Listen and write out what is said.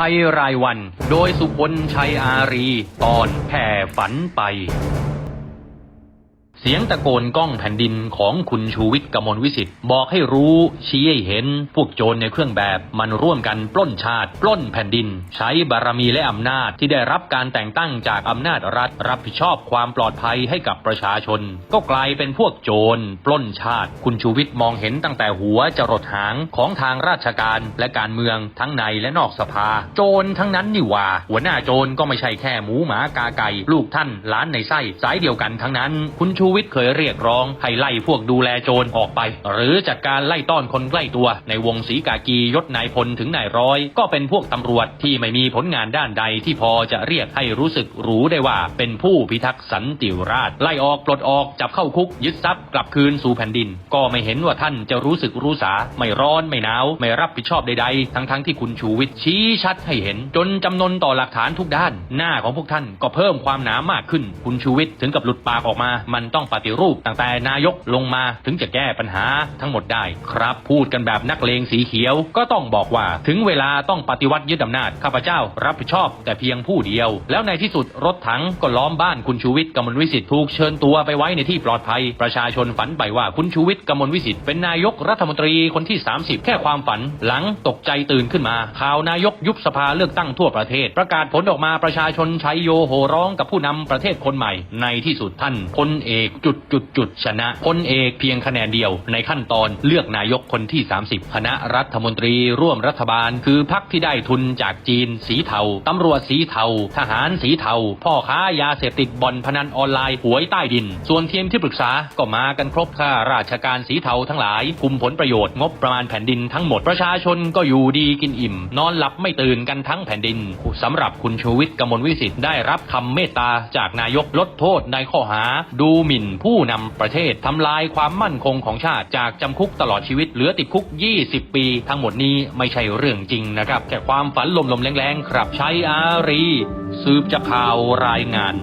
ภัยรายวัน โดยสุพลชัยอารี ตอนแผ่ฝันไป เสียงตะโกนก้องแผ่นดินของคุณชูวิทย์กมลวิสิทธิ์บอกให้รู้ชี้ให้เห็น พวกโจรในเครื่องแบบมันร่วมกันปล้นชาติ ปล้นแผ่นดิน ใช้บารมีและอำนาจที่ได้รับการแต่งตั้งจากอำนาจรัฐ รับผิดชอบความปลอดภัยให้กับประชาชน ก็กลายเป็นพวกโจร ปล้นชาติ คุณชูวิทย์มองเห็นตั้งแต่หัวจรดหางของทางราชการและการเมืองทั้งในและนอกสภา โจรทั้งนั้นนี่ว่า หัวหน้าโจรก็ไม่ใช่แค่หมูหมากาไก่ ลูกท่านล้านในไส้สายเดียวกันทั้งนั้น คุณชููวิทย์เคยเรียกร้องให้ไล่พวกดูแลโจรออกไป หรือจัดการไล่ต้อนคนใกล้ตัว ในวงสีกากียศนายพลถึงนายร้อย ก็เป็นพวกตำรวจที่ไม่มีผลงานด้านใดที่พอจะเรียกให้รู้สึกรู้ได้ว่า เป็นผู้พิทักษ์สันติราษฎร์ไล่ออกปลดออกจับเข้าคุกยึดทรัพย์กลับคืนสู่แผ่นดิน ก็ไม่เห็นว่าท่านจะรู้สึกรู้สาไม่ร้อนไม่หนาว ไม่รับผิดชอบใดๆ ทั้งๆที่คุณชูวิทย์ชี้ชัดให้เห็น จนจำนนต่อหลักฐานทุกด้าน หน้าของพวกท่านก็เพิ่มความหนามากขึ้น คุณชูวิทย์ถึงกับหลุดปากออกมามันต้องปฏิรูปตั้งแต่นายกลงมาถึงจะแก้ปัญหาทั้งหมดได้ครับ พูดกันแบบนักเลงสีเขียวก็ต้องบอกว่าถึงเวลาต้องปฏิวัติยึดอำนาจข้าพเจ้ารับผิดชอบแต่เพียงผู้เดียว แล้วในที่สุดรถถังก็ล้อมบ้านคุณชูวิทย์กมลวิสิทธิ์ถูกเชิญตัวไปไว้ในที่ปลอดภัย ประชาชนฝันไปว่าคุณชูวิทย์กมลวิสิทธิ์เป็นนายกรัฐมนตรีคนที่ 30 แค่ความฝันหลังตกใจตื่นขึ้นมา ข่าวนายกยุบสภาเลือกตั้งทั่วประเทศ ประกาศผลออกมาประชาชนใชัยโยโห่ร้องกับผู้นำประเทศคนใหม่ ในที่สุดท่านพลเอกจุดจุดจุดชนะพลเอกเพียงคะแนนเดียว ในขั้นตอนเลือกนายกคนที่ 30 คณะรัฐมนตรีร่วมรัฐบาล คือพักที่ได้ทุนจากจีนสีเทาตำรวจสีเทา ทหารสีเทา พ่อค้ายาเสพติดบ่อนพนันออนไลน์หวยใต้ดิน ส่วนทีมที่ปรึกษาก็มากันครบข้าราชการสีเทาทั้งหลายคุมผลประโยชน์งบประมาณแผ่นดินทั้งหมดประชาชนก็อยู่ดีกินอิ่ม นอนหลับไม่ตื่นกันทั้งแผ่นดินสำหรับคุณชูวิทย์กมลวิสิทธิ์ได้รับคำเมตตาจากนายกลดโทษในข้อหา ดูหมิ่นผู้นำประเทศทำลายความมั่นคงของชาติจากจำคุกตลอดชีวิตเหลือติดคุก 20 ปี ทั้งหมดนี้ไม่ใช่เรื่องจริงนะครับแค่ความฝันลมๆแรงๆครับใช้อารี สืบจากข่าวรายงาน